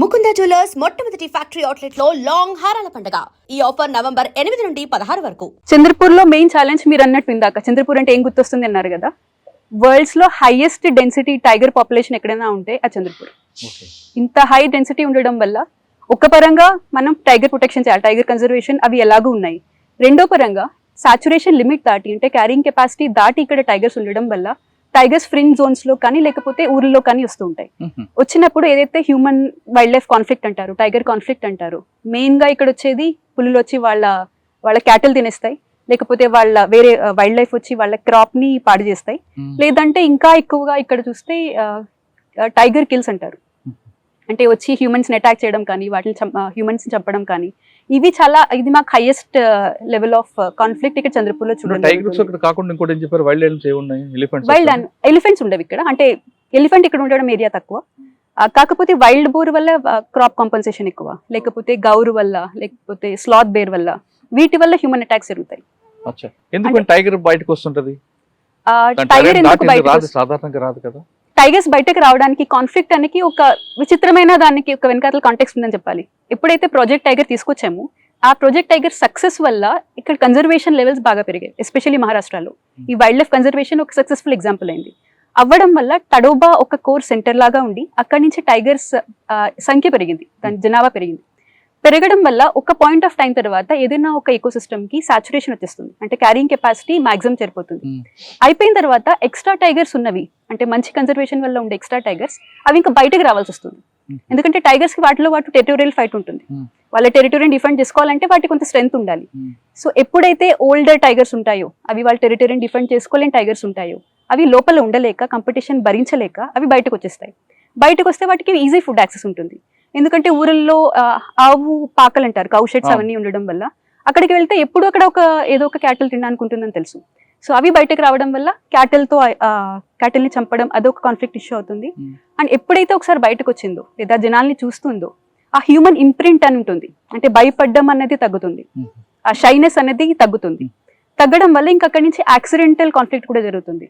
Mukunda jewellers మొట్టమొదటి factory అవుట్లెట్లో long హారాల పండుగ. ఈ ఆఫర్ నవంబర్ ఎనిమిది నుండి పదహారు వరకు. చంద్రపూర్లో మెయిన్ ఛాలెంజ్ మీరు అన్నట్టు ఇందాక. చంద్రపూర్ అంటే ఏం గుర్తొస్తుంది అన్నారు కదా? వరల్డ్స్లో హైయెస్ట్ డెన్సిటీ టైగర్ పాపులేషన్ ఎక్కడైనా ఉంటే ఆ చంద్రపూర్. ఓకే. ఇంత హై డెన్సిటీ ఉండడం వల్ల ఒక పరంగా మనం టైగర్ ప్రొటెక్షన్ చేయాలి. టైగర్ కన్జర్వేషన్ అవి ఎలాగూ ఉన్నాయి. రెండో పరంగా సాచురేషన్ లిమిట్ దాటి అంటే క్యారింగ్ కెపాసిటీ దాటి ఇక్కడ టైగర్స్ ఉండడం వల్ల టైగర్స్ ఫ్రింగ్ జోన్స్లో కానీ లేకపోతే ఊర్లో కానీ వస్తూ ఉంటాయి. వచ్చినప్పుడు ఏదైతే హ్యూమన్ వైల్డ్ లైఫ్ కాన్ఫ్లిక్ట్ అంటారు టైగర్ కాన్ఫ్లిక్ట్ అంటారు మెయిన్గా ఇక్కడ వచ్చేది పులులు వచ్చి వాళ్ళ వాళ్ళ క్యాటిల్ తినేస్తాయి లేకపోతే వాళ్ళ వేరే వైల్డ్ లైఫ్ వచ్చి వాళ్ళ క్రాప్ని పాడు చేస్తాయి. లేదంటే ఇంకా ఎక్కువగా ఇక్కడ చూస్తే టైగర్ కిల్స్ అంటారు. అంటే వచ్చి హ్యూమన్స్ని అటాక్ చేయడం కానీ వాటిని హ్యూమన్స్ చంపడం కానీ ఇవి చాలా ఇది మాకు హైయెస్ట్ లెవెల్ ఆఫ్ కాన్ఫ్లిక్ట్ ఇక్కడ చంద్రపూర్లో చూడండి ఇక్కడ కాకుండా ఇంకోటి ఏం చెప్పారు? వైల్డ్ ఎలిఫెంట్స్ వైల్డ్ ఎలిఫెంట్స్ ఉండవు ఇక్కడ. అంటే ఎలిఫెంట్ ఇక్కడ ఉండడం ఏరియా తక్కువ. కాకపోతే వైల్డ్ బోర్ వల్ల క్రాప్ కాంపన్సేషన్ ఎక్కువ. లేకపోతే గౌరు వల్ల లేకపోతే స్లాత్ బేర్ వల్ల. వీటి వల్ల హ్యూమన్ అటాక్స్ జరుగుతాయి. ఎందుకు టైగర్ బయటకు వస్తుంటది? టైగర్ ఎందుకు బయటకు? సాధారణంగా రాదు కదా. టైగర్స్ బయటకు రావడానికి కాన్ఫ్లిక్ట్ అనేది ఒక విచిత్రమైన దానికి ఒక వెనకాతల కాంటెక్స్ ఉందని చెప్పాలి. ఎప్పుడైతే ప్రాజెక్ట్ టైగర్ తీసుకొచ్చామో ఆ ప్రాజెక్ట్ టైగర్ సక్సెస్ వల్ల ఇక్కడ కన్జర్వేషన్ లెవెల్స్ బాగా పెరిగాయి ఎస్పెషల్లీ మహారాష్ట్రలో ఈ వైల్డ్ లైఫ్ కన్జర్వేషన్ ఒక సక్సెస్ఫుల్ ఎగ్జాంపుల్ అయింది. అవ్వడం వల్ల టడోబా ఒక కోర్ సెంటర్ లాగా ఉండి అక్కడి నుంచి టైగర్స్ సంఖ్య పెరిగింది దాని జనాభా పెరిగింది. పెరగడం వల్ల ఒక పాయింట్ ఆఫ్ టైం తర్వాత ఏదైనా ఒక ఎకో కి సాచురేషన్ వచ్చేస్తుంది అంటే క్యారింగ్ కెపాసిటీ మాక్సిమం సరిపోతుంది. అయిపోయిన తర్వాత ఎక్స్ట్రా టైగర్స్ ఉన్నవి అంటే మంచి కన్జర్వేషన్ వల్ల ఉండే ఎక్స్ట్రా టైగర్స్ అవి ఇంకా బయటకు రావాల్సి వస్తుంది Hmm. ఎందుకంటే టైగర్స్కి వాటిలో వాటి టెరిటోరియల్ ఫైట్ ఉంటుంది Hmm. వాళ్ళ టెరిటోరియల్ డిఫెండ్ చేసుకోవాలంటే వాటికి కొంత స్ట్రెంత్ ఉండాలి Hmm. సో ఎప్పుడైతే ఓల్డర్ టైగర్స్ ఉంటాయో అవి వాళ్ళ టెరిటోరియల్ డిఫెండ్ చేసుకోలేని టైగర్స్ ఉంటాయో అవి లోపల ఉండలేక కంపిటీషన్ భరించలేక అవి బయటకు వచ్చేస్తాయి బయటకు వస్తే వాటికి ఈజీ ఫుడ్ యాక్సెస్ ఉంటుంది ఎందుకంటే ఊరల్లో ఆవు పాకలు అంటారు కౌ షెడ్స్ అవును. అవన్నీ ఉండడం వల్ల. అక్కడికి వెళ్తే ఎప్పుడు అక్కడ ఒక ఏదో ఒక క్యాటిల్ తినడానికి ఉంటుందని తెలుసు. సో అవి బయటకు రావడం వల్ల క్యాటిల్తో క్యాటిల్ని చంపడం అదొక కాన్ఫ్లిక్ట్ ఇష్యూ అవుతుంది. అండ్ ఎప్పుడైతే ఒకసారి బయటకు వచ్చిందో లేదా జనాల్ని చూస్తుందో ఆ హ్యూమన్ ఇంప్రింట్ అని ఉంటుంది. అంటే భయపడ్డం అనేది తగ్గుతుంది. ఆ షైనెస్ అనేది తగ్గుతుంది. తగ్గడం వల్ల ఇంకా అక్కడి నుంచి యాక్సిడెంటల్ కాన్ఫ్లిక్ట్ కూడా జరుగుతుంది.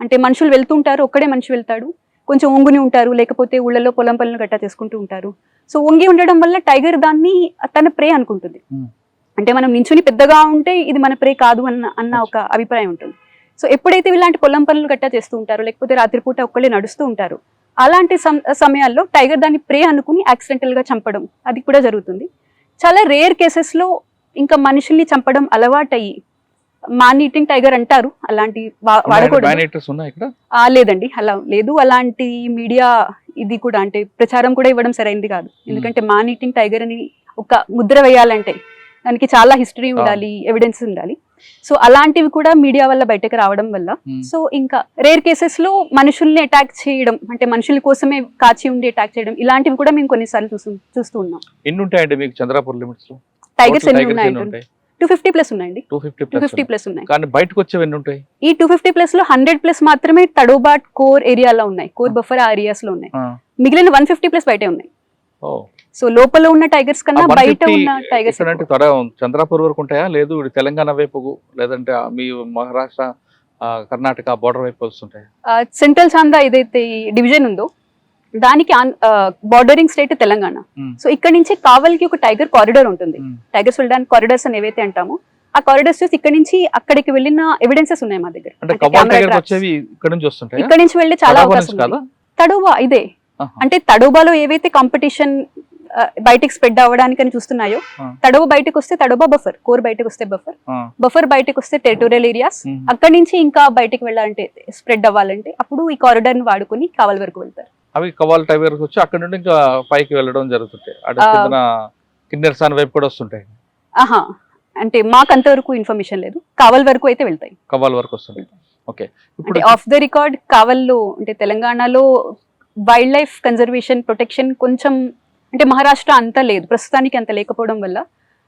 అంటే మనుషులు వెళ్తుంటారు ఒక్కడే మనిషి వెళ్తాడు. కొంచెం ఒంగుని ఉంటారు లేకపోతే ఊళ్ళలో పొలం పనులు గట్టా చేసుకుంటూ ఉంటారు. సో ఒంగి ఉండడం వల్ల టైగర్ దాన్ని తన ప్రే అనుకుంటుంది. అంటే మనం నించుని పెద్దగా ఉంటే ఇది మన ప్రే కాదు అన్న అన్న ఒక అభిప్రాయం ఉంటుంది. సో ఎప్పుడైతే ఇలాంటి పొలం పనులు గట్టా చేస్తూ ఉంటారు లేకపోతే రాత్రిపూట ఒక్కళ్ళే నడుస్తూ ఉంటారు అలాంటి సమ- సమయాల్లో టైగర్ దాన్ని ప్రే అనుకుని యాక్సిడెంటల్గా చంపడం అది కూడా జరుగుతుంది. చాలా రేర్ కేసెస్లో ఇంకా మనుషుల్ని చంపడం అలవాటయ్యి మాన్ ఈటింగ్ టైగర్ అంటారు. అలాంటి వాడకూడదు. లేదండి. అలా లేదు. అలాంటి మీడియా ఇది కూడా అంటే ప్రచారం కూడా ఇవ్వడం సరైనది కాదు. ఎందుకంటే మాన్ ఈటింగ్ టైగర్ అని ఒక ముద్ర వేయాలంటే దానికి చాలా హిస్టరీ ఉండాలి ఎవిడెన్స్ ఉండాలి. సో అలాంటివి కూడా మీడియా వల్ల బయటకు రావడం వల్ల Hmm. సో ఇంకా రేర్ కేసెస్లో మనుషుల్ని అటాక్ చేయడం అంటే మనుషుల కోసమే కాచి ఉండి అటాక్ చేయడం ఇలాంటివి కూడా మేము కొన్నిసార్లు చూస్తూ చూస్తూ ఉన్నాం. ఎన్ని ఉంటాయండి మీకు చంద్రపూర్ లిమిట్స్లో? టైగర్స్ ఎన్ని ఉన్నాయి టూ ఫిఫ్టీ ప్లస్ ఉన్నాయండి. టూ ఫిఫ్టీ ప్లస్ ఉన్నాయి. కానీ బయటకు వచ్చేవి ఎన్ని ఉంటాయి? ఈ టూ ఫిఫ్టీ ప్లస్లో హండ్రెడ్ ప్లస్ మాత్రమే తడోబాట్ కోర్ ఏరియాలో ఉన్నాయి. కోర్ బఫర్ ఏరియాస్లో ఉన్నాయి. మిగిలిన వన్ ఫిఫ్టీ ప్లస్ బయటే ఉన్నాయి. సో లోపల ఉన్న టైగర్స్ కన్నా 150 బయట ఉన్న టైగర్స్ చంద్రాపూర్ వరకు ఉంటాయా? లేదు తెలంగాణ వైపు లేదంటే మీ మహారాష్ట్ర కర్ణాటక బోర్డర్ వైపు వస్తుంటాయా? సెంట్రల్ చాందా ఏదైతే డివిజన్ ఉందో దానికి బార్డరింగ్ స్టేట్ తెలంగాణ. సో ఇక్కడ నుంచి కావలికి ఒక టైగర్ కారిడార్ ఉంటుంది. టైగర్స్ వెళ్ళడానికి కారిడార్స్ అని ఏవైతే అంటామో ఆ కారిడార్స్ చూసి ఇక్కడ నుంచి అక్కడికి వెళ్ళిన ఎవిడెన్సెస్ ఉన్నాయి మా దగ్గర టైగర్ ఇక్కడ నుంచి వెళ్ళే చాలా తడోబా అవకాశం తడోబా ఇదే. అంటే తడోబాలో ఏవైతే కాంపిటీషన్ బయటికి స్ప్రెడ్ అవ్వడానికి అని చూస్తున్నాయో ఆ. తడోబా బయటకు వస్తే తడోబా బఫర్ కోర్ బయటకు వస్తే బఫర్. బఫర్ బయటకు వస్తే టెరిటోరియల్ ఏరియాస్. అక్కడి నుంచి ఇంకా బయటకు వెళ్ళాలంటే స్ప్రెడ్ అవ్వాలంటే అప్పుడు ఈ కారిడార్ని వాడుకొని కావల్ వరకు వెళ్తారు అవి కవాల్ టైగర్ వచ్చి అక్కడ నుండి ఇంకా పైకి వెళ్ళడం జరుగుతుంటాయి అటు వైపు కూడా వస్తుంటాయి. ఆహా. అంటే మాకు అంతవరకు ఇన్ఫర్మేషన్ లేదు. కావల్ వరకు అయితే వెళ్తాయి. కవాల్ వరకు వస్తుంటాయి. ఓకే. ఇప్పుడు అంటే ఆఫ్ ద రికార్డ్ కావల్లో అంటే తెలంగాణలో వైల్డ్ లైఫ్ కన్జర్వేషన్ ప్రొటెక్షన్ కొంచెం అంటే మహారాష్ట్ర అంత లేదు. ప్రస్తుతానికి అంత లేకపోవడం వల్ల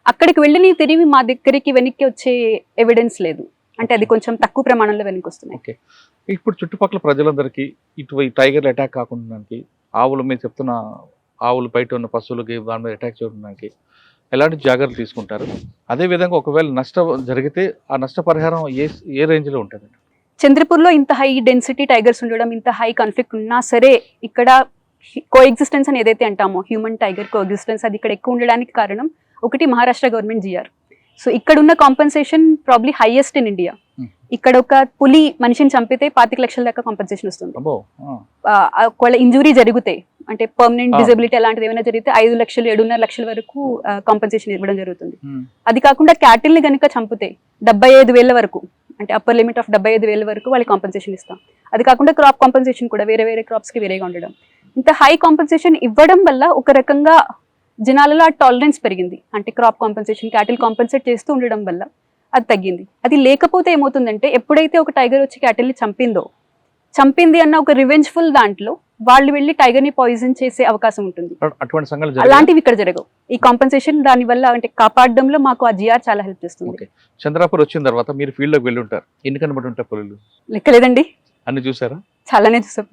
అక్కడికి వెళ్ళి తిరిగి మా దగ్గరికి వెనక్కి వచ్చే ఎవిడెన్స్ లేదు. అంటే అది కొంచెం తక్కువ ప్రమాణంలో వెనక్కి వస్తున్నాయి. ఇప్పుడు చుట్టుపక్కల ప్రజలందరికీ ఇటు ఈ టైగర్ అటాక్ కాకుండా ఆవులు మీరు చెప్తున్న ఆవులు బయట ఉన్న పశువులకి దాని మీద అటాక్ చేయడానికి ఎలాంటి జాగ్రత్తలు తీసుకుంటారు? అదే విధంగా ఒకవేళ నష్టం జరిగితే ఆ నష్టపరిహారం ఏ ఏ రేంజ్లో ఉంటుంది చంద్రపూర్లో ఇంత హై డెన్సిటీ టైగర్స్ ఉండడం ఇంత హై కాన్ఫ్లిక్ట్ ఉన్నా సరే ఇక్కడ కో ఎగ్జిస్టెన్స్ అని ఏదైతే అంటామో హ్యూమన్ టైగర్ కో ఎగ్జిస్టెన్స్ అది ఇక్కడ ఎక్కువ ఉండడానికి కారణం ఒకటి మహారాష్ట్ర గవర్నమెంట్ జిఆర్. సో ఇక్కడ ఉన్న compensation probably highest in India Hmm. ఇక్కడ ఒక పులి మనిషిని చంపితే పాతిక లక్షల దాకా కాంపెన్సేషన్ వస్తుంది. ఒకవేళ ఇంజురీ జరిగితే అంటే పర్మనెంట్. డిజబిలిటీ అలాంటిది ఏమైనా జరిగితే ఐదు లక్షలు ఏడున్నర లక్షల వరకు కాంపెన్సేషన్ ఇవ్వడం జరుగుతుంది. ఉమ్, అది కాకుండా cattle ని కనుక చంపితే డెబ్బై ఐదు వేల వరకు అంటే అప్పర్ లిమిట్ ఆఫ్ డెబ్బై ఐదు వేల వరకు వాళ్ళకి కాంపెన్సేషన్ ఇస్తాం. అది కాకుండా క్రాప్ కాంపెన్సేషన్ కూడా వేరే వేరే crops కి వేరేగా ఉండడం. ఇంత హై కాంపెన్సేషన్ ఇవ్వడం వల్ల ఒక రకంగా జనాలలో ఆ టాలరెన్స్ పెరిగింది. అంటే క్రాప్ కాంపెన్సేషన్ క్యాటిల్ కాంపెన్సేట్ చేస్తూ ఉండడం వల్ల అది తగ్గింది. అది లేకపోతే ఏమవుతుందంటే ఎప్పుడైతే ఒక టైగర్ వచ్చి క్యాటిల్ని చంపిందో చంపింది అన్న ఒక రివెంజ్ఫుల్ దాంట్లో వాళ్ళు వెళ్ళి టైగర్ని పాయిజన్ చేసే అవకాశం ఉంటుంది. అటువంటి? అలాంటివి ఇక్కడ జరగవు. ఈ కాంపెన్సేషన్ దాని వల్ల అంటే కాపాడడంలో మాకు ఆ జిఆర్ చాలా హెల్ప్ చేస్తుంది. చంద్రాపూర్ వచ్చిన తర్వాత మీరు ఫీల్డ్లోకి వెళ్ళి ఉంటారు. ఎన్ని కనబడి ఉంటాయి పులులు? లెక్కలేదండి. అన్ని చూసారా? చాలానే చూసాం.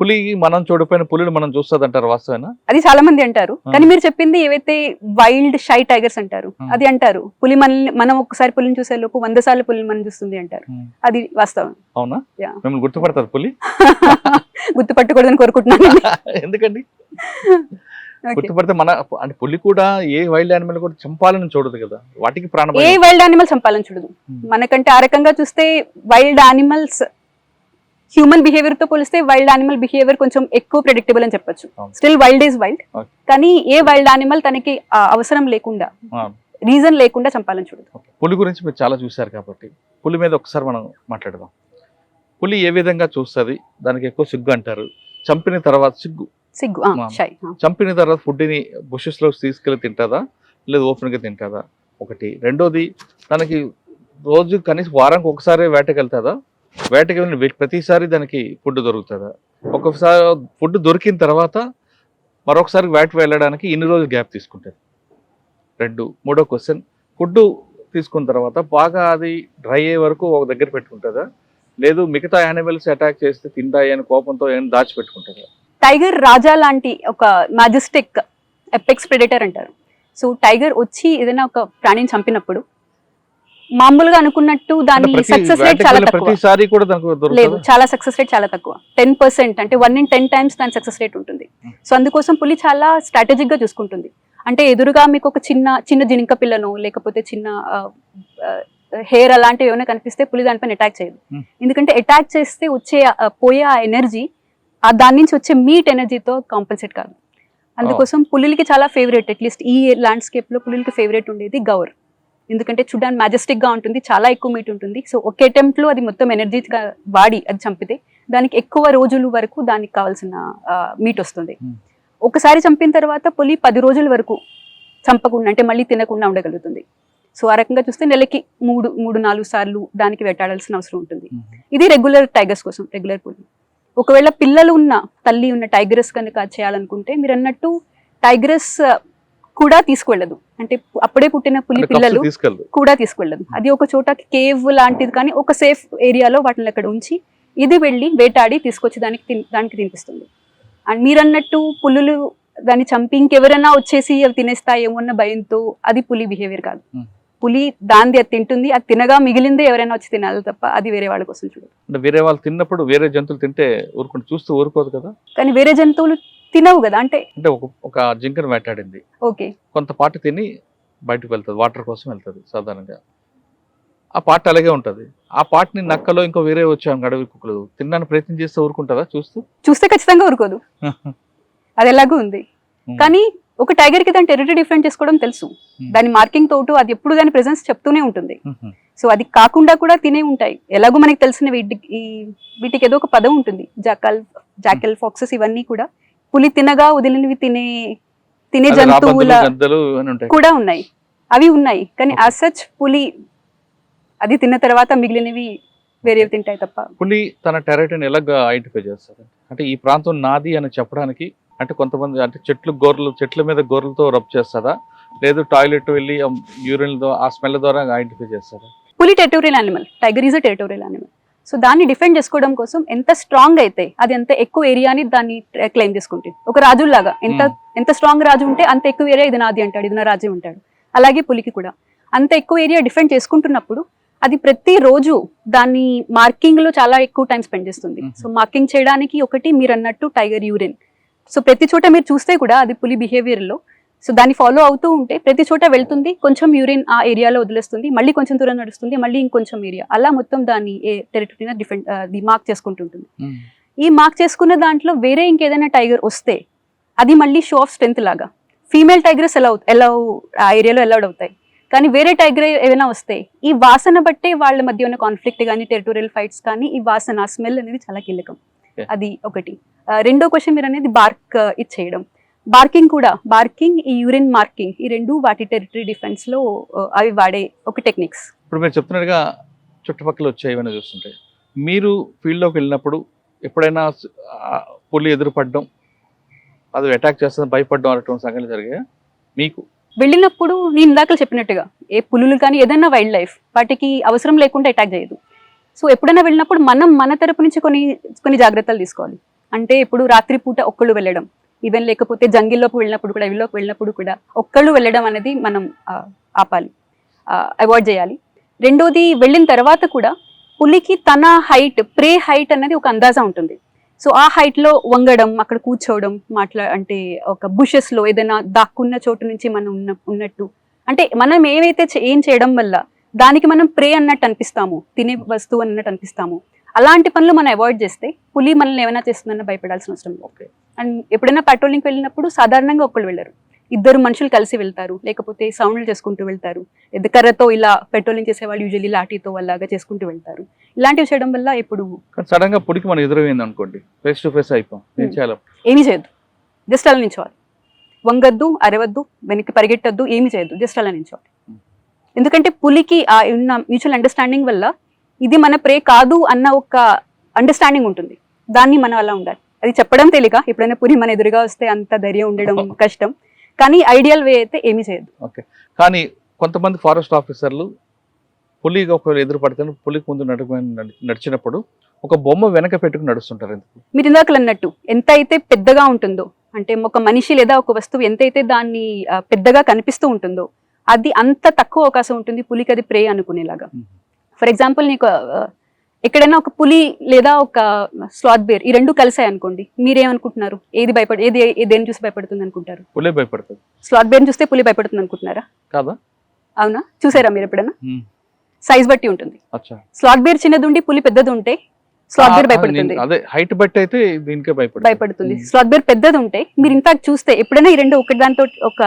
పులి మనం చూడపోయిన పులిని మనం చూస్తుంది అంటారు వాస్తవేనా? అది చాలా మంది అంటారు. కానీ మీరు చెప్పింది ఏవైతే వైల్డ్ షై టైగర్స్ అంటారు. అది అంటారు. పులి మనల్ని మనం ఒకసారి పులిని చూసే లోపు వంద సార్లు పులిని మనం చూస్తుంది అంటారు. అది వాస్తవం. అవునా. మిమ్మల్ని గుర్తుపడతారు పులి? గుర్తుపట్టకూడదని కోరుకుంటున్నాను. ఎందుకండి. గుర్తుపడితే మన అంటే పులి కూడా ఏ వైల్డ్ యానిమల్ కూడా చంపాలని చూడదు కదా. వాటికి ప్రాణం ఏ వైల్డ్ యానిమల్ చంపాలని చూడదు. మనకంటే ఆ రకంగా చూస్తే వైల్డ్ యానిమల్స్ హ్యూమన్ బిహేవియర్తో పోలిస్తే వైల్డ్ యానిమల్ బిహేవియర్ కొంచెం ఎక్కువ ప్రెడిక్టబుల్ అని చెప్పొచ్చు. Still wild is wild. కానీ ఏ వైల్డ్ యానిమల్ తనకి అవసరం లేకుండా రీజన్ లేకుండా చంపాలని చూడదు. పులి గురించి మీరు చాలా చూశారు కాబట్టి పులి మీద ఒకసారి మనం మాట్లాడదాం. పులి ఏ విధంగా చూస్తుంది? దానికి ఎక్కువ సిగ్గు అంటారు. చంపిన తర్వాత సిగ్గు. సిగ్గు చంపిన తర్వాత ఫుడ్ని బుషెస్లో తీసుకెళ్ళి తింటుందా? లేదు ఓపెన్గా తింటుందా? ఒకటి. రెండోది తనకి రోజు కనీసం వారానికి ఒకసారి వేటకి వెళ్తుందా? వేటకి వెళ్ళిన ప్రతిసారి దానికి ఫుడ్ దొరుకుతుందా? ఒక్కొక్కసారి ఫుడ్ దొరికిన తర్వాత మరొకసారి వేట వెళ్ళడానికి ఇన్ని రోజులు గ్యాప్ తీసుకుంటుంది రెండు మూడో క్వశ్చన్ ఫుడ్ తీసుకున్న తర్వాత బాగా అది డ్రై అయ్యే వరకు ఒక దగ్గర పెట్టుకుంటుందా లేదు మిగతా యానిమల్స్ అటాక్ చేస్తే తింటాయి అని కోపంతో ఏమైనా దాచిపెట్టుకుంటుందా టైగర్ రాజా లాంటి ఒక మ్యాజిస్టిక్ ఎపెక్స్ ప్రెడేటర్ అంటారు. సో టైగర్ వచ్చి ఏదైనా ఒక ప్రాణిని చంపినప్పుడు మామూలుగా అనుకున్నట్టు దాని సక్సెస్ రేట్ చాలా తక్కువ. ప్రతిసారి కూడా దానికి లేదు చాలా సక్సెస్ రేట్ చాలా తక్కువ. టెన్ పర్సెంట్ అంటే వన్ ఇన్ టెన్ టైమ్స్ దాని సక్సెస్ రేట్ ఉంటుంది. సో అందుకోసం పులి చాలా స్ట్రాటజిక్గా చూసుకుంటుంది. అంటే ఎదురుగా మీకు ఒక చిన్న చిన్న జినిక పిల్లను లేకపోతే చిన్న హెయిర్ అలాంటివి ఏమైనా కనిపిస్తే పులి దానిపైన అటాక్ చేయదు. Hmm. ఎందుకంటే అటాక్ చేస్తే వచ్చే పోయే ఆ ఎనర్జీ ఆ దాని నుంచి వచ్చే మీట్ ఎనర్జీతో కాంపన్సేట్ కాదు. అందుకోసం పులికి చాలా ఫేవరెట్ అట్లీస్ట్ ఈ ల్యాండ్స్కేప్లో పులికి ఫేవరెట్ ఉండేది గౌర్ ఎందుకంటే చూడడానికి majestic గా ఉంటుంది చాలా ఎక్కువ మీట్ ఉంటుంది. సో ఒకే attempt లో అది మొత్తం ఎనర్జీ వాడి అది చంపితే దానికి ఎక్కువ రోజుల వరకు దానికి కావాల్సిన మీట్ వస్తుంది. Hmm. ఒకసారి చంపిన తర్వాత పులి పది రోజుల వరకు చంపకుండా అంటే మళ్ళీ తినకుండా ఉండగలుగుతుంది. సో ఆ రకంగా చూస్తే నెలకి మూడు మూడు నాలుగు సార్లు దానికి వెట్టాడాల్సిన అవసరం ఉంటుంది. ఇది రెగ్యులర్ టైగర్స్ కోసం రెగ్యులర్ పులి. ఒకవేళ పిల్లలు ఉన్న తల్లి ఉన్న టైగరస్ కనుక చేయాలనుకుంటే మీరు అన్నట్టు టైగరస్ కూడా తీసుకువెళ్ళదు. అంటే అప్పుడే పుట్టిన పులి పిల్లలు కూడా తీసుకువెళ్ళదు. అది ఒక చోట కేవ్ లాంటిది కానీ ఒక సేఫ్ ఏరియాలో వాటిని అక్కడ ఉంచి ఇది వెళ్ళి వేటాడి తీసుకొచ్చి దానికి దానికి తినిపిస్తుంది. అండ్ మీరు అన్నట్టు పులులు దాన్ని చంపి ఇంకెవరైనా వచ్చేసి అవి తినేస్తాయేమో అన్న భయంతో అది పులి బిహేవియర్ కాదు. పులి దాంది అది తింటుంది. అది తినగా మిగిలిందే ఎవరైనా వచ్చి తినాలి తప్ప అది వేరే వాళ్ళ కోసం చూడదు. అంటే వేరే వాళ్ళు తిన్నప్పుడు వేరే జంతువులు తింటే ఊరుకుంటే చూస్తూ ఊరుకోదు కదా? కానీ వేరే జంతువులు తినవు కదా అంటే అంటే ఒక ఒక జింకను వేటాడింది. ఓకే. కొంత పాట తిని బయటకు వెళ్తుంది వాటర్ కోసం వెళ్తుంది సాధారణంగా. ఆ పాట అలాగే ఉంటుంది. ఆ పాటని నక్కలో ఇంకో వేరే వచ్చాం అడవి కుక్కలు తినడానికి ప్రయత్నం చేస్తే ఊరుకుంటుందా చూస్తూ? చూస్తే ఖచ్చితంగా ఊరుకోదు. అది ఎలాగూ ఉంది. కానీ ఒక టైగర్కి దాని టెరిటరీ డిఫరెంట్ చేసుకోవడం తెలుసు. దాని మార్కింగ్ తోటు అది ఎప్పుడు దాని ప్రెసెన్స్ చెప్తూనే ఉంటుంది. సో అది కాకుండా కూడా తినే ఉంటాయి. ఎలాగో మనకి తెలిసిన వీటికి ఈ వీటికి ఏదో ఒక పదం ఉంటుంది. జాకల్ జాకెల్ ఫాక్సెస్ ఇవన్నీ కూడా. పులి తినగా వదిలినవి తినే తినే జంతువుల కూడా ఉన్నాయి. అవి ఉన్నాయి కానీ యాజ్ సచ్ పులి అది తిన్న తర్వాత మిగిలినవి వేరేవి తింటాయి తప్ప. పులి తన టెరిటరీని ఎలాగ ఐడెంటిఫై చేస్తారు? అంటే ఈ ప్రాంతం నాది అని చెప్పడానికి అంటే కొంతమంది అంటే చెట్లు గోర్లు చెట్ల మీద గోర్లతో రబ్ చేస్తుందా లేదు టాయిలెట్ వెళ్ళి యూరిన్ ఆ స్మెల్ ద్వారా ఐడెంటిఫై చేస్తారా? పులి territorial animal tiger is a territorial animal. So దాన్ని డిఫెండ్ చేసుకోవడం కోసం ఎంత స్ట్రాంగ్ అయితే అది ఎంత ఎక్కువ ఏరియాని దాన్ని క్లెయిమ్ చేసుకుంటుంది. ఒక రాజుల్లాగా ఎంత Hmm. ఎంత స్ట్రాంగ్ రాజు ఉంటే అంత ఎక్కువ ఏరియా ఇది నాది అంటాడు ఇది నా రాజ్యం అంటాడు. అలాగే పులికి కూడా. అంత ఎక్కువ ఏరియా డిఫెండ్ చేసుకుంటున్నప్పుడు అది ప్రతి రోజు దాన్ని మార్కింగ్లో చాలా ఎక్కువ టైం స్పెండ్ చేస్తుంది. Mhm. సో మార్కింగ్ చేయడానికి ఒకటి మీరు అన్నట్టు టైగర్ యూరిన్. సో ప్రతి చోట మీరు చూస్తే కూడా అది పులి బిహేవియర్లో సో దాన్ని ఫాలో అవుతూ ఉంటే ప్రతి చోట వెళ్తుంది కొంచెం యూరిన్ ఆ ఏరియాలో వదిలేస్తుంది మళ్ళీ కొంచెం దూరం నడుస్తుంది మళ్ళీ ఇంకొంచెం ఏరియా అలా మొత్తం దాన్ని ఏ టెరిటరీని అది మార్క్ చేసుకుంటుంటుంది ఈ మార్క్ చేసుకున్న దాంట్లో వేరే ఇంకేదైనా టైగర్ వస్తే అది మళ్ళీ షో ఆఫ్ స్ట్రెంత్ లాగా. ఫీమేల్ టైగర్స్ ఎలా ఎలా ఆ ఏరియాలో అలౌడ్ అవుతాయి. కానీ వేరే టైగర్ ఏమైనా వస్తే ఈ వాసన బట్టే వాళ్ళ మధ్య ఉన్న కాన్ఫ్లిక్ట్ కానీ టెరిటోరియల్ ఫైట్స్ కానీ ఈ వాసన స్మెల్ అనేది చాలా కీలకం. అది ఒకటి. రెండో క్వశ్చన్ మీరు అనేది బార్క్ ఇచ్చేయడం బార్కింగ్ కూడా బార్కింగ్ ఈ యూరిన్ మార్కింగ్ ఈ రెండు వాటి టెరిటరీ డిఫెన్స్లో అవి వాడే ఒక టెక్నిక్స్ ఇప్పుడు మీరు చెప్తున్నట్టుగా చుట్టుపక్కల వచ్చే ఏమైనా చూస్తుంటాయి మీరు ఫీల్డ్లోకి వెళ్ళినప్పుడు ఎప్పుడైనా పులి ఎదురుపడడం అది అటాక్ చేస్తుంది భయపడడం అనేటువంటి సంఘటనలు జరిగాయి? మీకు? వెళ్ళినప్పుడు నేను ఇందాక చెప్పినట్టుగా ఏ పులులు కానీ ఏదైనా వైల్డ్ లైఫ్ వాటికి అవసరం లేకుండా అటాక్ చేయదు. సో ఎప్పుడైనా వెళ్ళినప్పుడు మనం మన తరపు నుంచి కొన్ని కొన్ని జాగ్రత్తలు తీసుకోవాలి. అంటే ఇప్పుడు రాత్రిపూట ఒక్కళ్ళు వెళ్ళడం ఈవెన్ లేకపోతే జంగిల్లోకి వెళ్ళినప్పుడు కూడా అడవిలోకి వెళ్ళినప్పుడు కూడా ఒక్కళ్ళు వెళ్ళడం అనేది మనం ఆ, ఆపాలి అవాయిడ్ చేయాలి. రెండోది వెళ్ళిన తర్వాత కూడా పులికి తన హైట్ ప్రే హైట్ అనేది ఒక అందాజా ఉంటుంది. సో ఆ హైట్లో లో వంగడం అక్కడ కూర్చోవడం మాట్లా అంటే ఒక బుషెస్లో లో ఏదైనా దాక్కున్న చోటు నుంచి మనం ఉన్న ఉన్నట్టు. అంటే మనం ఏవైతే ఏం చేయడం వల్ల దానికి మనం ప్రే అన్నట్టు అనిపిస్తాము తినే వస్తువు అన్నట్టు అనిపిస్తాము. అలాంటి పనులు మనం అవాయిడ్ చేస్తే పులి మనల్ని ఏమైనా చేస్తుందన్న భయపడాల్సిన అవసరం ఓకే. అండ్ ఎప్పుడైనా పెట్రోలింగ్కి వెళ్ళినప్పుడు సాధారణంగా ఒక్కళ్ళు వెళ్ళరు. ఇద్దరు మనుషులు కలిసి వెళ్తారు. లేకపోతే సౌండ్లు చేసుకుంటూ వెళ్తారు. కర్రతో ఇలా పెట్రోలింగ్ చేసే వాళ్ళు యూజువల్లీ లాఠీతో అలాగా చేసుకుంటూ వెళ్తారు. ఇలాంటివి చేయడం వల్ల ఇప్పుడు సడన్గా పులికి మనం ఎదురైంది అనుకోండి. ఫేస్ టు ఫేస్ అయిపోం. ఏం. చేయాలి? ఏమీ చేయొద్దు. జస్ట్ అలా నించోవాలి వంగద్దు అరవద్దు వెనక్కి పరిగెట్టద్దు ఏమీ చేయొద్దు. జస్ట్ అలా నించోవాలి ఎందుకంటే పులికి ఆ ఉన్న మ్యూచువల్ అండర్స్టాండింగ్ వల్ల ఇది మన ప్రే కాదు అన్న ఒక అండర్స్టాండింగ్ ఉంటుంది. దాన్ని మనం అలా ఉండాలి. అది చెప్పడం తేలిక ఎప్పుడైనా పులి మన ఎదురుగా వస్తే అంత ధైర్యం ఉండడం కష్టం. కానీ ఐడియల్ వే అయితే ఏమీ చేయొద్దు కానీ కొంతమంది ఫారెస్ట్ ఆఫీసర్లు పులి ఒకవేళ ఎదురు పడితే పులికి ముందు నడిచినప్పుడు ఒక బొమ్మ వెనక పెట్టుకుని నడుస్తుంటారు ఎందుకు? మీరు ఇందాకలు అన్నట్టు ఎంత అయితే పెద్దగా ఉంటుందో అంటే ఒక మనిషి లేదా ఒక వస్తువు ఎంతైతే దాన్ని ఆ, పెద్దగా కనిపిస్తూ ఉంటుందో అది అంత తక్కువ అవకాశం ఉంటుంది పులికి అది ప్రే అనుకునేలాగా. ఫర్ ఎగ్జాంపుల్ నీకు ఎక్కడైనా ఒక పులి లేదా ఒక స్లాత్ బేర్ ఈ రెండు కలిసాయి అనుకోండి మీరేమనుకుంటున్నారు? ఏది భయపడ ఏది దేని చూసి భయపడుతుంది అనుకుంటారు? పులే భయపడుతుంది. స్లాత్ బేర్ చూస్తే పులి భయపడుతుంది అనుకుంటున్నారా? కాదా? అవునా? చూసారా మీరు ఎప్పుడైనా. సైజ్ బట్టి ఉంటుంది. స్లాత్ బేర్ చిన్నది ఉండి పులి పెద్దది ఉంటే స్లాత్ బేర్ భయపడుతుంది. అదే హైట్ బట్టి అయితే దీనికే భయపడుతుంది. భయపడుతుంది. స్లాట్ బేర్ పెద్దది ఉంటే మీరు ఇంతాక చూస్తే ఎప్పుడైనా ఈ రెండు ఒకటి దాంతో ఒక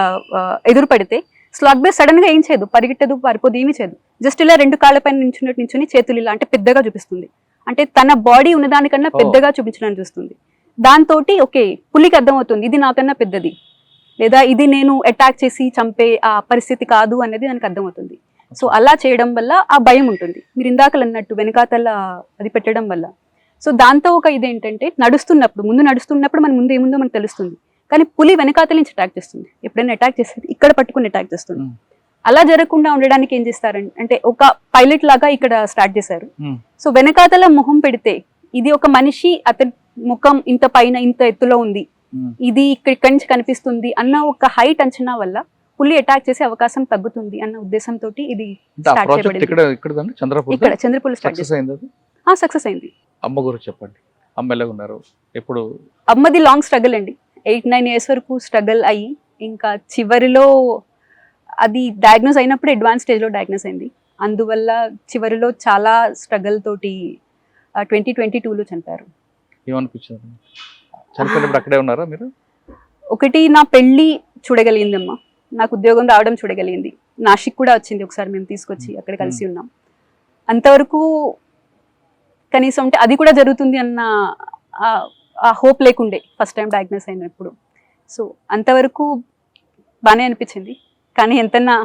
ఎదురు పడితే స్లాట్ బేర్ సడన్గా ఏం చేయదు పరిగెట్టదు పారిపోదు ఏమీ చేయదు. జస్ట్ ఇలా రెండు కాళ్ళపైన నించున్నట్టు నించుని చేతులు ఇలా అంటే పెద్దగా చూపిస్తుంది. అంటే తన బాడీ ఉన్నదానికన్నా. పెద్దగా చూపించడానికి చూస్తుంది. దాంతో ఓకే పులికి అర్థమవుతుంది ఇది నాకన్నా పెద్దది. లేదా ఇది నేను అటాక్ చేసి చంపే ఆ పరిస్థితి కాదు అనేది దానికి అర్థమవుతుంది. సో అలా చేయడం వల్ల ఆ భయం ఉంటుంది. మీరు ఇందాకలు అన్నట్టు వెనకాతల అది పెట్టడం వల్ల. సో దాంతో ఒక ఇదేంటంటే నడుస్తున్నప్పుడు ముందు నడుస్తున్నప్పుడు మన ముందు ఏముందో మనకు తెలుస్తుంది. కానీ పులి వెనకాతల నుంచి అటాక్ చేస్తుంది. ఎప్పుడైనా అటాక్ చేసేది ఇక్కడ పట్టుకుని అటాక్ చేస్తుంది. అలా జరగకుండా ఉండడానికి ఏం చేస్తారంటే అంటే ఒక పైలట్ లాగా ఇక్కడ స్టార్ట్ చేశారు. సో వెనకాతల మొహం పెడితే ఇది ఒక మనిషి అతని ముఖం ఇంత పైన ఇంత ఎత్తులో ఉంది. ఇది ఇక్కడ ఇక్కడి నుంచి కనిపిస్తుంది అన్న ఒక హైట్ అంచనా వల్ల పులి అటాక్ చేసే అవకాశం తగ్గుతుంది అన్న ఉద్దేశంతో ఇది ఇక్కడ చంద్రపూర్ ఇక్కడ చంద్రపుల్ స్టార్ట్ సక్సెస్ అయింది అమ్మ గురించి చెప్పండి. అమ్మ ఎలాగ ఉన్నారు అమ్మది లాంగ్ స్ట్రగుల్ అండి. ఎయిట్ నైన్ ఇయర్స్ వరకు స్ట్రగుల్ అయ్యి ఇంకా చివరిలో అది డయాగ్నోస్ అయినప్పుడు అడ్వాన్స్ స్టేజ్లో డయాగ్నోస్ అయింది. అందువల్ల చివరిలో చాలా స్ట్రగుల్ తోటి ట్వంటీ ట్వంటీ టూలో చనిపోయినప్పుడు అక్కడే ఉన్నారా మీరు? ఒకటి నా పెళ్ళి చూడగలిగిందమ్మా. నాకు ఉద్యోగం రావడం చూడగలిగింది. నాసిక్ కూడా వచ్చింది ఒకసారి మేము తీసుకొచ్చి అక్కడ కలిసి ఉన్నాం. అంతవరకు కనీసం అంటే అది కూడా జరుగుతుంది అన్న ఆ- హోప్ లేకుండే ఫస్ట్ టైం డయాగ్నోస్ అయినప్పుడు. సో అంతవరకు బాగానే అనిపించింది. కానీ ఎంతన్నా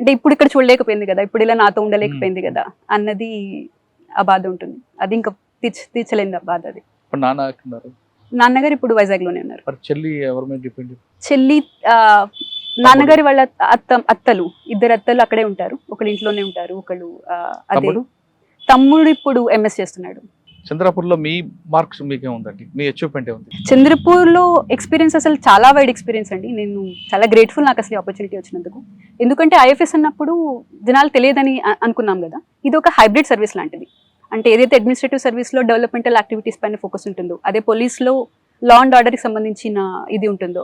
అంటే ఇప్పుడు ఇక్కడ చూడలేకపోయింది కదా ఇప్పుడు ఇలా నాతో ఉండలేకపోయింది కదా అన్నది ఆ బాధ ఉంటుంది. అది ఇంకా తీర్చ తీర్చలేని ఆ బాధ అది. ఉన్నారు నాన్నగారు ఇప్పుడు వైజాగ్లోనే ఉన్నారు. మరి చెల్లి చెల్లి ఆ, నాన్నగారి వాళ్ళ అత్త అత్తలు ఇద్దరు అత్తలు అక్కడే ఉంటారు. ఒకళ్ళు ఇంట్లోనే ఉంటారు ఒకళ్ళు అదే. తమ్ముడు ఇప్పుడు ఎంఎస్ చేస్తున్నాడు. చంద్రపూర్లో మీ మార్క్స్ మీకే ఉందండి? మీ అచీవ్మెంట్ ఉంది? చంద్రపూర్లో ఎక్స్పీరియన్స్ అసలు చాలా వైడ్ ఎక్స్పీరియన్స్ అండి. నేను చాలా గ్రేట్ఫుల్ నాకు అసలు ఆపర్చునిటీ వచ్చినందుకు. ఎందుకంటే ఐఎఫ్ఎస్ అన్నప్పుడు జనాలు తెలియదని అనుకున్నాం కదా. ఇది ఒక హైబ్రిడ్ సర్వీస్ లాంటిది. అంటే ఏదైతే అడ్మినిస్ట్రేటివ్ సర్వీస్లో డెవలప్మెంటల్ యాక్టివిటీస్ పైన ఫోకస్ ఉంటుందో అదే పోలీస్లో లా అండ్ ఆర్డర్కి సంబంధించిన ఇది ఉంటుందో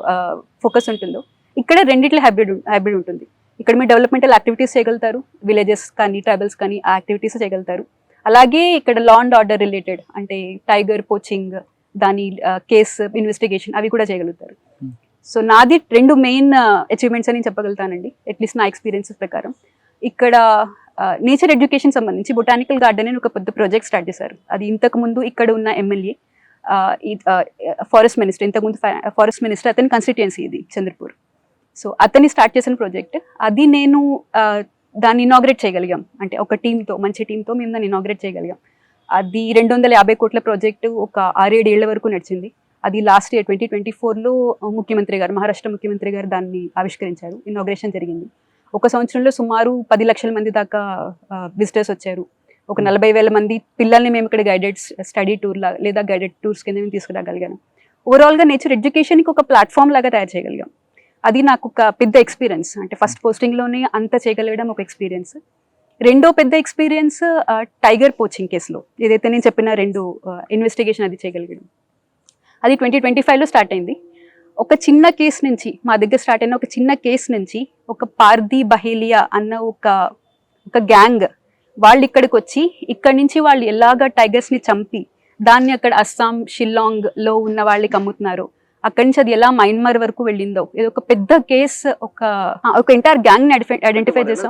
ఫోకస్ ఉంటుందో ఇక్కడ రెండిట్ల హైబ్రిడ్ హైబ్రిడ్ ఉంటుంది. ఇక్కడ మీరు డెవలప్మెంటల్ యాక్టివిటీస్ చేయగలుగుతారు. విలేజెస్ కానీ ట్రైబల్స్ కానీ ఆ యాక్టివిటీస్ చేయగలుగుతారు. అలాగే ఇక్కడ లా అండ్ ఆర్డర్ రిలేటెడ్ అంటే టైగర్ పోచింగ్ దాని కేస్ ఇన్వెస్టిగేషన్ అవి కూడా చేయగలుగుతారు. Hmm. సో నాది రెండు మెయిన్ అచీవ్మెంట్స్ అని చెప్పగలుగుతానండి. అట్లీస్ట్ నా ఎక్స్పీరియన్సెస్ ప్రకారం. ఇక్కడ నేచర్ ఎడ్యుకేషన్ సంబంధించి బొటానికల్ గార్డెన్ అని ఒక పెద్ద ప్రాజెక్ట్ స్టార్ట్ చేశారు. అది ఇంతకు ముందు ఇక్కడ ఉన్న ఎమ్మెల్యే ఫారెస్ట్ మినిస్టర్ ఇంతకుముందు ఫారెస్ట్ మినిస్టర్ అతని కాన్స్టిట్యుయెన్సీ ఇది చంద్రపూర్. సో అతన్ని స్టార్ట్ చేసిన ప్రాజెక్ట్ అది నేను దాన్ని ఇనాగ్రేట్ చేయగలిగాం. అంటే ఒక టీంతో మంచి టీంతో మేము దాన్ని ఇనాగ్రేట్ చేయగలిగాం. అది రెండు వందల యాభై కోట్ల ప్రాజెక్టు ఒక ఆరేడేళ్ళ ఏళ్ళ వరకు నడిచింది. అది లాస్ట్ ఇయర్ ట్వంటీ ట్వంటీ ఫోర్లో ముఖ్యమంత్రి గారు మహారాష్ట్ర ముఖ్యమంత్రి గారు దాన్ని ఆవిష్కరించారు. ఇనాగ్రేషన్ జరిగింది. ఒక సంవత్సరంలో సుమారు పది లక్షల మంది దాకా విజిటర్స్ వచ్చారు. ఒక నలభై వేల మంది పిల్లల్ని మేము ఇక్కడ గైడెడ్ స్టడీ టూర్ లా లేదా గైడెడ్ టూర్స్ కింద మేము తీసుకురాగలిగాను. ఓవరాల్గా నేచర్ ఎడ్యుకేషన్కి ఒక ప్లాట్ఫామ్ లాగా తయారు చేయగలిగాం. అది నాకు ఒక పెద్ద ఎక్స్పీరియన్స్ అంటే ఫస్ట్ పోస్టింగ్లోనే అంత చేయగలగడం ఒక ఎక్స్పీరియన్స్ రెండో పెద్ద ఎక్స్పీరియన్స్ టైగర్ పోచింగ్ కేసులో ఏదైతే నేను చెప్పిన రెండు ఇన్వెస్టిగేషన్ అది చేయగలిగాను అది ట్వంటీ ట్వంటీ ఫైవ్లో స్టార్ట్ అయింది. ఒక చిన్న కేసు నుంచి మా దగ్గర స్టార్ట్ అయిన ఒక చిన్న కేసు నుంచి ఒక పార్దీ బహేలియా అన్న ఒక ఒక గ్యాంగ్ వాళ్ళు ఇక్కడికి వచ్చి ఇక్కడి నుంచి వాళ్ళు ఎలాగ టైగర్స్ని చంపి దాన్ని అక్కడ అస్సాం షిల్లాంగ్లో ఉన్న వాళ్ళకి అమ్ముతున్నారు. అక్కడి నుంచి అది ఎలా మైన్మర్ వరకు వెళ్ళిందో. ఇది ఒక పెద్ద కేసు ఒక ఒక ఎంటైర్ గ్యాంగ్ని ఐడెంటిఫై చేసాం.